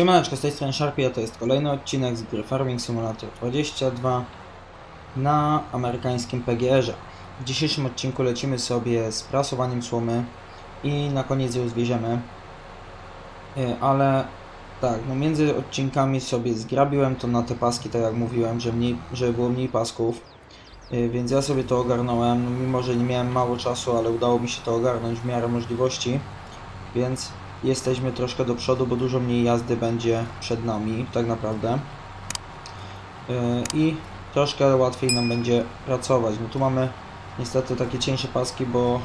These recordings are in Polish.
Siemaneczko, z tej strony Sharpie, a to jest kolejny odcinek z gry Farming Simulator 22 na amerykańskim PGR-ze. W dzisiejszym odcinku lecimy sobie z prasowaniem słomy i na koniec ją zwieziemy. Y, Ale tak, no między odcinkami sobie zgrabiłem to na te paski, tak jak mówiłem, że, mniej, że było mniej pasków. Y, Więc ja sobie to ogarnąłem, mimo że nie miałem mało czasu, ale udało mi się to ogarnąć w miarę możliwości. Więc jesteśmy troszkę do przodu, bo dużo mniej jazdy będzie przed nami, tak naprawdę. Yy, I troszkę łatwiej nam będzie pracować. No tu mamy niestety takie cieńsze paski, bo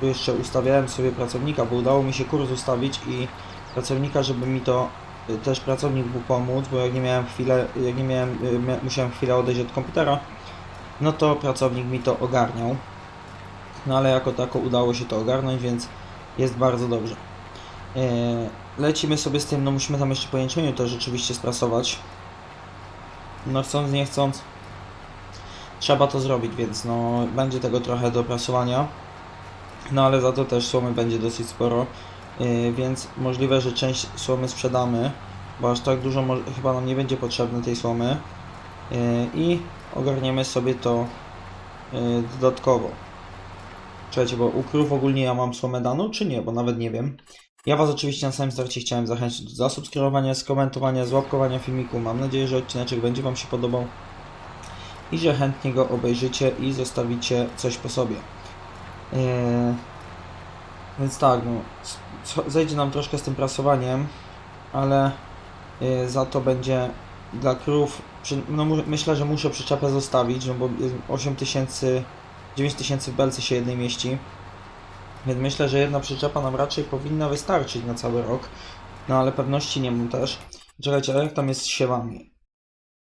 tu jeszcze ustawiałem sobie pracownika, bo udało mi się kurs ustawić i pracownika, żeby mi to y, też pracownik mógł pomóc, bo jak nie miałem chwilę, jak nie miałem, mia- musiałem chwilę odejść od komputera, no to pracownik mi to ogarniał. No ale jako tako udało się to ogarnąć, więc jest bardzo dobrze. E, Lecimy sobie z tym, no musimy tam jeszcze po to rzeczywiście sprasować. No chcąc, nie chcąc, trzeba to zrobić, więc no będzie tego trochę do prasowania. No ale za to też słomy będzie dosyć sporo, e, więc możliwe, że część słomy sprzedamy, bo aż tak dużo chyba nam nie będzie potrzebne tej słomy. E, I ogarniemy sobie to dodatkowo. Czekajcie, bo u krów ogólnie ja mam słomę daną, czy nie, bo nawet nie wiem. Ja Was oczywiście na samym starcie chciałem zachęcić do zasubskrybowania, skomentowania, złapkowania filmiku. Mam nadzieję, że odcineczek będzie Wam się podobał i że chętnie go obejrzycie i zostawicie coś po sobie. Eee, więc tak, no, zejdzie nam troszkę z tym prasowaniem, ale e, za to będzie dla krów, przy, no, myślę, że muszę przyczepę zostawić, no bo jest 8000, 9000 w belce się jednej mieści. Więc myślę, że jedna przyczepa nam raczej powinna wystarczyć na cały rok. No ale pewności nie mam też. Czekajcie, a jak tam jest z siewami?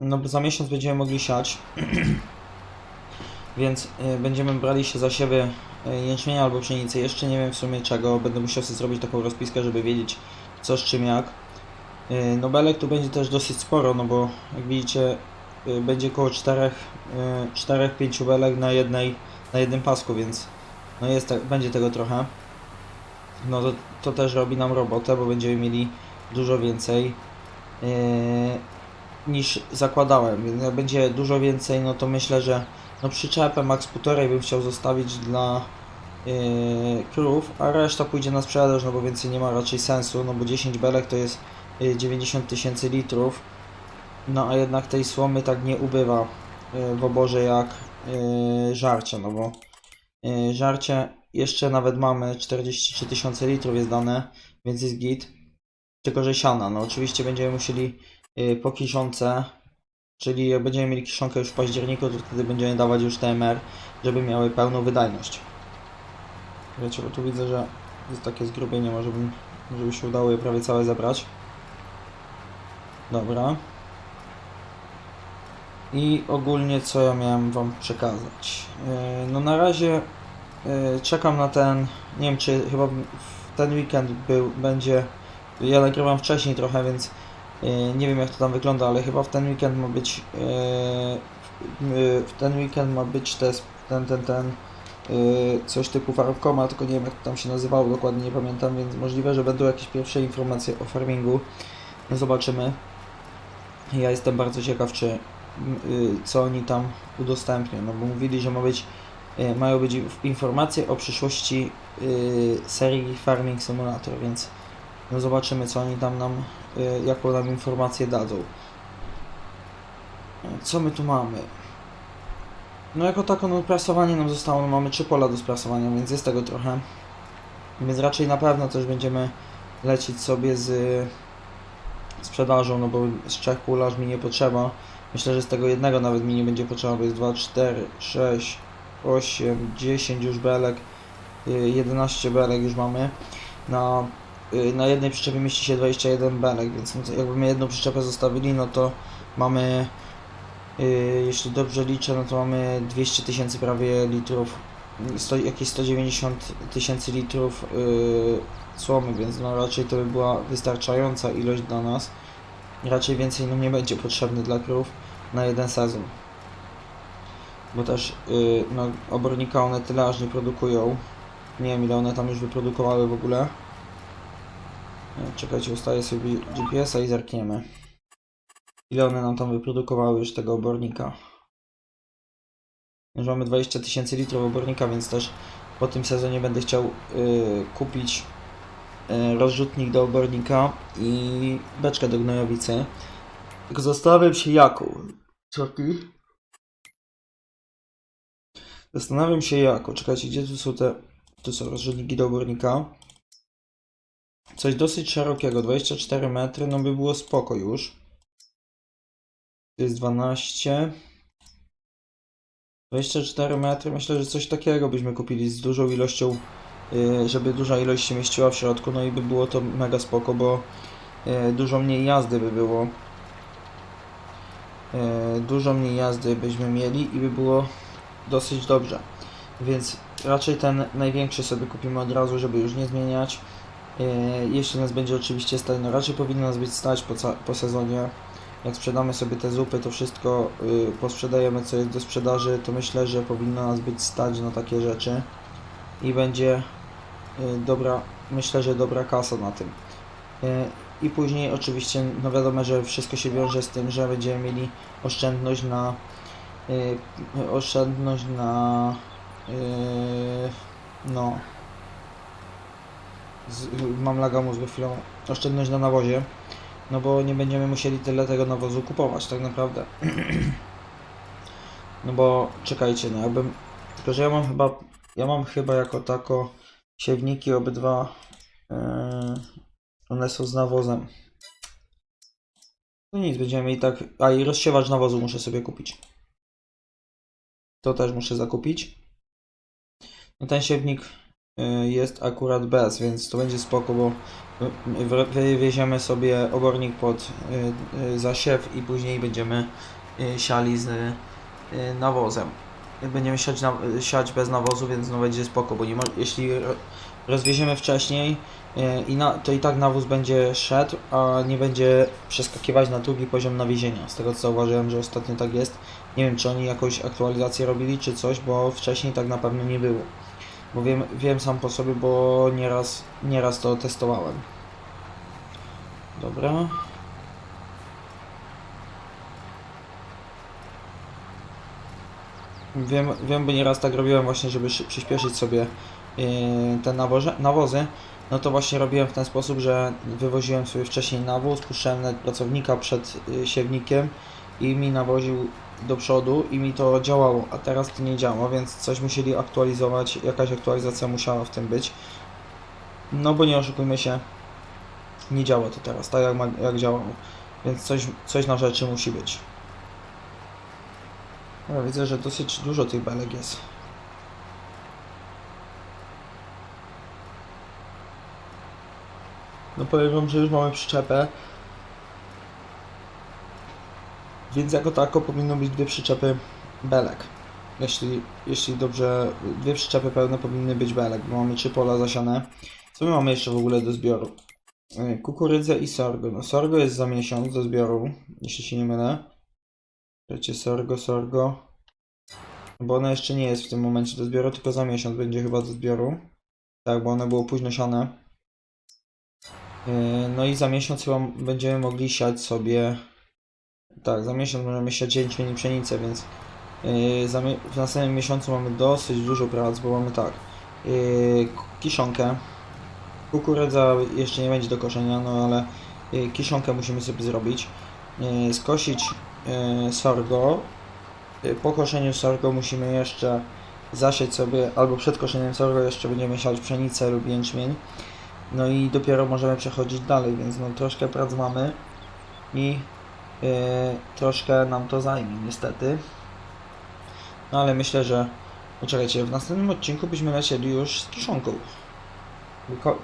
No bo za miesiąc będziemy mogli siać. Więc y, będziemy brali się za siewy y, jęczmienia albo pszenicy. Jeszcze nie wiem w sumie czego. Będę musiał sobie zrobić taką rozpiskę, żeby wiedzieć co z czym jak. Y, no belek tu będzie też dosyć sporo, no bo jak widzicie y, będzie około 4-5 belek na jednej na jednym pasku, więc no jest, tak- będzie tego trochę. No to, to też robi nam robotę, bo będziemy mieli dużo więcej yy, niż zakładałem. Jak będzie dużo więcej, no to myślę, że no przyczepę max półtorej bym chciał zostawić dla yy, krów, a reszta pójdzie na sprzedaż, no bo więcej nie ma raczej sensu, no bo 10 belek to jest yy, 90 tysięcy litrów. No a jednak tej słomy tak nie ubywa w oborze jak żarcie, no bo Żarcie jeszcze nawet mamy 43 tysiące litrów jest dane, więc jest git. Tylko, że siana. No oczywiście będziemy musieli yy, po kiszonce, czyli będziemy mieli kiszonkę już w październiku, to wtedy będziemy dawać już TMR, żeby miały pełną wydajność. Wiecie, bo tu widzę, że jest takie zgrubienie, może bym, żeby się udało je prawie całe zebrać. Dobra. I ogólnie co ja miałem wam przekazać? Yy, No na razie yy, czekam na ten, nie wiem czy chyba ten weekend był, będzie, ja nagrywam wcześniej trochę, więc yy, nie wiem jak to tam wygląda, ale chyba w ten weekend ma być, w- ten weekend ma być test, ten, ten, ten, coś typu farmkoma, tylko nie wiem jak to tam się nazywało, dokładnie nie pamiętam, więc możliwe, że będą jakieś pierwsze informacje o farmingu, no zobaczymy. Ja jestem bardzo ciekaw, czy co oni tam udostępnią, no bo mówili, że ma być, y, mają być inf- informacje o przyszłości y, serii Farming Simulator, więc no zobaczymy, co oni tam nam, y, jaką nam informację dadzą. Co my tu mamy? No jako tako, no prasowanie nam zostało, no mamy trzy pola do sprasowania, więc jest tego trochę. Więc raczej na pewno też będziemy lecieć sobie z sprzedażą, no bo z trzech mi nie potrzeba. Myślę, że z tego jednego nawet mi nie będzie potrzeba, bo jest 2, 4, 6, 8, 10 już belek, y, 11 belek już mamy. Na, y, na jednej przyczepie mieści się 21 belek, więc no jakbyśmy jedną przyczepę zostawili, no to mamy, y, jeśli dobrze liczę, no to mamy 200 tysięcy prawie litrów, 100, jakieś 190 tysięcy litrów y, słomy, więc no raczej to by była wystarczająca ilość dla nas. Raczej więcej nam nie będzie potrzebny dla krów na jeden sezon. Bo też yy, no, obornika one tyle aż nie produkują. Nie wiem ile one tam już wyprodukowały w ogóle. E, Czekajcie, ustawię sobie GPS-a i zerkniemy. Ile one nam tam wyprodukowały już tego obornika. Już mamy 20 tysięcy litrów obornika, więc też po tym sezonie będę chciał y, kupić rozrzutnik do obornika i beczkę do gnojowicy. Tylko zastanawiam się jaką. Czekaj. Zastanawiam się jaką. Czekajcie, gdzie tu są te... Tu są rozrzutniki do obornika. Coś dosyć szerokiego, 24 metry, no by było spoko już. To jest 12. 24 metry, myślę, że coś takiego byśmy kupili z dużą ilością, żeby duża ilość się mieściła w środku, no i by było to mega spoko, bo yy, dużo mniej jazdy by było. Yy, Dużo mniej jazdy byśmy mieli i by było dosyć dobrze. Więc raczej ten największy sobie kupimy od razu, żeby już nie zmieniać. Jeśli nas będzie oczywiście stać, no raczej powinno nas być stać po, po sezonie. Jak sprzedamy sobie te zupy, to wszystko posprzedajemy, co jest do sprzedaży, to myślę, że powinno nas być stać na takie rzeczy i będzie dobra, myślę, że dobra kasa na tym. Yy, I później oczywiście, no wiadomo, że wszystko się wiąże z tym, że będziemy mieli oszczędność na yy, oszczędność na no z, mam laga mózgu chwilą oszczędność na nawozie no bo nie będziemy musieli tyle tego nawozu kupować tak naprawdę no bo czekajcie no jakbym tylko że ja mam chyba ja mam chyba jako tako siewniki obydwa yy, one są z nawozem. No nic będziemy i tak a i rozsiewacz nawozu muszę sobie kupić. To też muszę zakupić. No ten siewnik y, jest akurat bez, więc to będzie spoko, bo wy- wywieziemy sobie obornik pod zasiew i później będziemy siali z nawozem. Będziemy siać, na, siać bez nawozu, więc no będzie spoko, bo nie mo- jeśli ro- rozwieziemy wcześniej y, i na, to i tak nawóz będzie szedł, a nie będzie przeskakiwać na drugi poziom nawiezienia. Z tego co zauważyłem, że ostatnio tak jest. Nie wiem, czy oni jakąś aktualizację robili, czy coś, bo wcześniej tak na pewno nie było. Bo wiem, wiem sam po sobie, bo nieraz, nieraz to testowałem. Dobra. Wiem, wiem, bo nieraz tak robiłem właśnie, żeby szy- przyspieszyć sobie yy, te nawoże, nawozy. No to właśnie robiłem w ten sposób, że wywoziłem sobie wcześniej nawóz, puszczałem pracownika przed yy, siewnikiem i mi nawoził do przodu i mi to działało, a teraz to nie działa, więc coś musieli aktualizować, jakaś aktualizacja musiała w tym być. No bo nie oszukujmy się, nie działa to teraz, tak jak, jak działało, więc coś, coś na rzeczy musi być. Ja widzę, że dosyć dużo tych belek jest. No powiem wam, że już mamy przyczepę. Więc jako tako powinno być dwie przyczepy belek. Jeśli, jeśli dobrze, dwie przyczepy pełne powinny być belek, bo mamy trzy pola zasiane. Co my mamy jeszcze w ogóle do zbioru? Kukurydzę i sorgo. No sorgo jest za miesiąc do zbioru, jeśli się nie mylę. Wiecie, sorgo, sorgo. Bo ona jeszcze nie jest w tym momencie do zbioru, tylko za miesiąc będzie chyba do zbioru. Tak, bo one było późno siane. Yy, No i za miesiąc chyba będziemy mogli siać sobie tak, za miesiąc możemy siać jęczmień i pszenicę, więc yy, w następnym miesiącu mamy dosyć dużo prac, bo mamy tak, yy, kiszonkę, kukurydza jeszcze nie będzie do koszenia, no ale kiszonkę musimy sobie zrobić, skosić sorgo, po koszeniu sorgo musimy jeszcze zasieć sobie, albo przed koszeniem sorgo jeszcze będziemy siać pszenicę lub jęczmień, no i dopiero możemy przechodzić dalej, więc no troszkę prac mamy i Yy, troszkę nam to zajmie, niestety. No ale myślę, że. Poczekajcie, w następnym odcinku byśmy lecieli już z kiszonką.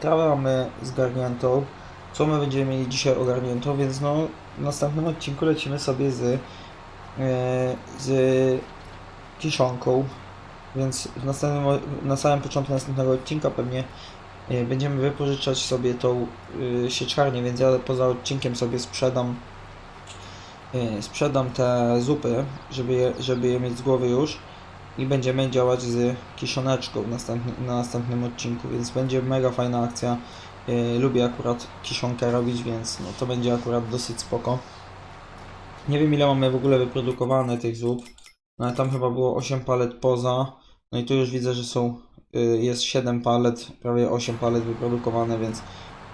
Trawę mamy zgarniętą. Co my będziemy mieli dzisiaj ogarniętą, więc no w następnym odcinku lecimy sobie z, z kiszonką. Więc następnym, o- na samym początku następnego odcinka pewnie yy, będziemy wypożyczać sobie tą yy, sieczkarnię, więc ja poza odcinkiem sobie sprzedam sprzedam te zupy, żeby je, żeby je mieć z głowy już i będziemy działać z kiszoneczką w następny, na następnym odcinku, więc będzie mega fajna akcja. Lubię akurat kiszonkę robić, więc no, to będzie akurat dosyć spoko. Nie wiem ile mamy w ogóle wyprodukowane tych zup, no tam chyba było 8 palet poza. No i tu już widzę, że są, yy, jest 7 palet, prawie 8 palet wyprodukowane, więc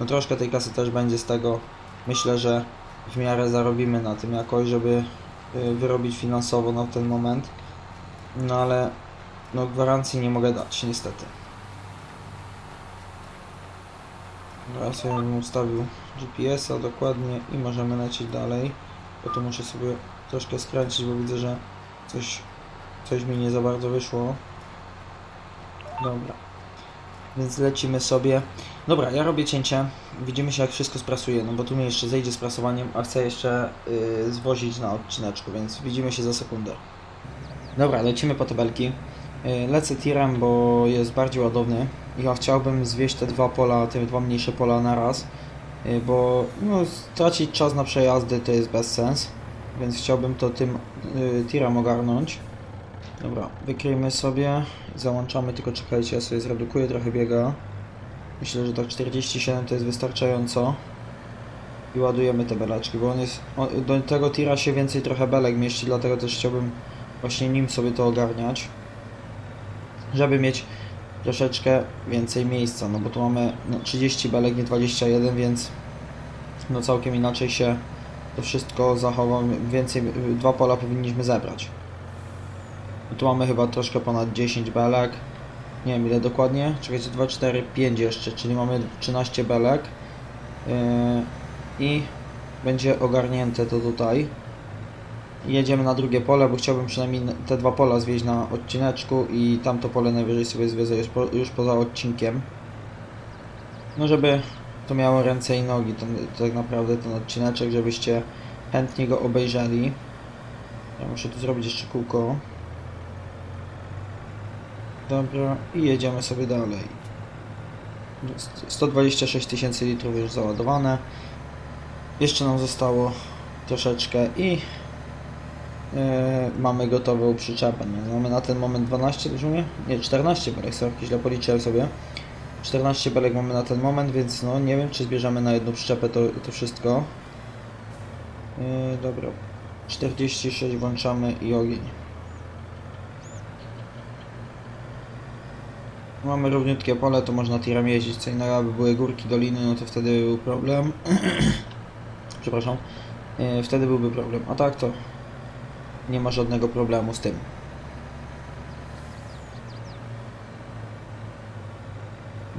no troszkę tej kasy też będzie z tego. Myślę, że w miarę zarobimy na tym jakoś, żeby yy, wyrobić finansowo na ten moment. No ale no gwarancji nie mogę dać niestety. Teraz sobie bym ustawił GPS-a dokładnie i możemy lecieć dalej. Bo tu muszę sobie troszkę skręcić, bo widzę, że coś, coś mi nie za bardzo wyszło. Dobra. Więc lecimy sobie. Dobra, ja robię cięcie. Widzimy się jak wszystko sprasuje, no bo tu mnie jeszcze zejdzie z prasowaniem, a chcę jeszcze yy, zwozić na odcineczku, więc widzimy się za sekundę. Dobra, lecimy po tabelki. Yy, Lecę tirem, bo jest bardziej ładowny. Ja chciałbym zwieść te dwa pola, te dwa mniejsze pola na raz, bo no, stracić czas na przejazdy to jest bez sens, więc chciałbym to tym yy, tirem ogarnąć. Dobra, wykryjmy sobie, załączamy, tylko czekajcie, ja sobie zredukuję trochę biega. Myślę, że tak 47 to jest wystarczająco. I ładujemy te beleczki, bo on jest, on, do tego tira się więcej trochę belek mieści, dlatego też chciałbym właśnie nim sobie to ogarniać. Żeby mieć troszeczkę więcej miejsca, no bo tu mamy no, 30 belek, nie 21, więc no całkiem inaczej się to wszystko zachowa, więcej, dwa pola powinniśmy zebrać. No tu mamy chyba troszkę ponad 10 belek, nie wiem ile dokładnie, czekajcie, 2, 4, 5 jeszcze, czyli mamy 13 belek yy, i będzie ogarnięte to tutaj. Jedziemy na drugie pole, bo chciałbym przynajmniej te dwa pola zwieźć na odcineczku i tamto pole najwyżej sobie zwiezę już, po, już poza odcinkiem. No żeby to miało ręce i nogi, ten, tak naprawdę ten odcineczek, żebyście chętnie go obejrzeli. Ja muszę tu zrobić jeszcze kółko. Dobra, i jedziemy sobie dalej. 126 tysięcy litrów już załadowane. Jeszcze nam zostało troszeczkę i mamy gotową przyczepę. Nie? Mamy na ten moment 12, dobrze mówię? Nie, 14 belek, sorry, źle policzyłem sobie. 14 belek mamy na ten moment, więc no nie wiem, czy zbierzemy na jedną przyczepę to, to wszystko. E, dobra, 46 włączamy i ogień. Mamy równiutkie pole, to można tirem jeździć, co innego, aby były górki, doliny, no to wtedy był problem. Przepraszam. E, Wtedy byłby problem, a tak to nie ma żadnego problemu z tym.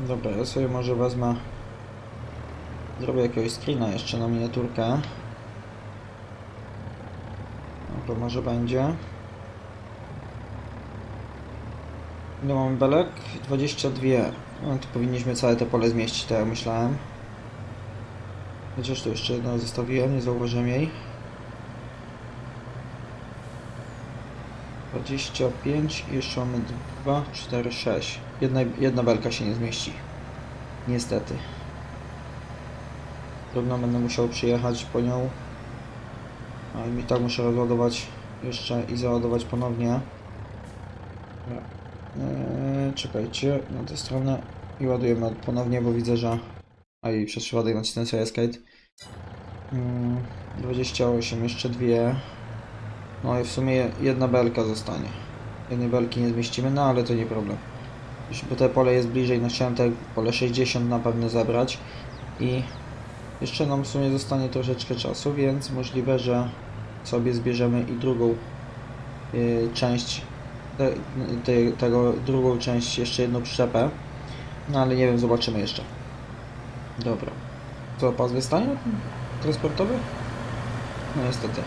Dobra, ja sobie może wezmę Zrobię jakiegoś screena jeszcze na miniaturkę No to może będzie Ile mamy belek? 22 No to powinniśmy całe te pole zmieścić, tak jak myślałem Chociaż tu jeszcze jedno zostawiłem, nie zauważyłem jej 25 i jeszcze mamy 2, 4, 6. Jedna, jedna belka się nie zmieści. Niestety. Trudno będę musiał przyjechać po nią. Ale mi tak muszę rozładować jeszcze i załadować ponownie. Eee, czekajcie, na tę stronę i ładujemy ponownie, bo widzę, że... A i przez przypadek nacisnę sobie escape. Mm, 28, jeszcze dwie. No i w sumie jedna belka zostanie. Jednej belki nie zmieścimy, no ale to nie problem. Bo te pole jest bliżej, no chciałem te pole 60 na pewno zebrać i jeszcze nam w sumie zostanie troszeczkę czasu, więc możliwe, że sobie zbierzemy i drugą y, część te, te, tego, drugą część, jeszcze jedną przyczepę. No ale nie wiem, zobaczymy jeszcze. Dobra. Co, pas wystanie transportowy? No niestety.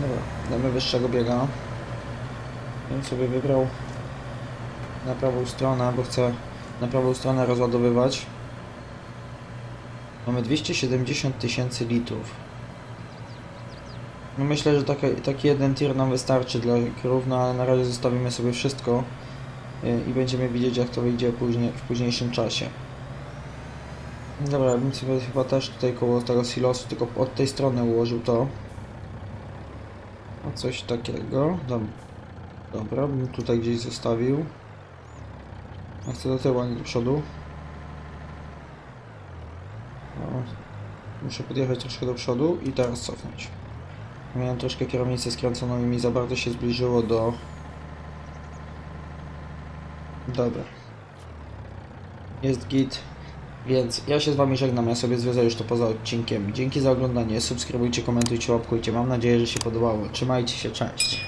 Dobra, damy wyższego biega. Bym sobie wybrał na prawą stronę, bo chcę na prawą stronę rozładowywać. Mamy 270 tysięcy litrów. No myślę, że taki, taki jeden tir nam wystarczy dla krów, no ale na razie zostawimy sobie wszystko y, i będziemy widzieć jak to wyjdzie później, w późniejszym czasie. Dobra, bym sobie chyba też tutaj koło tego silosu, tylko od tej strony ułożył to. O coś takiego. Dob Dobra, bym tutaj gdzieś zostawił. A chcę do tyłu, a do przodu. muszę podjechać troszkę do przodu i teraz cofnąć. Miałem troszkę kierownicę skręconą i mi za bardzo się zbliżyło do... Dobra. Jest git. Więc ja się z Wami żegnam, ja sobie zwiozę już to poza odcinkiem. Dzięki za oglądanie, subskrybujcie, komentujcie, łapkujcie. Mam nadzieję, że się podobało. Trzymajcie się, cześć.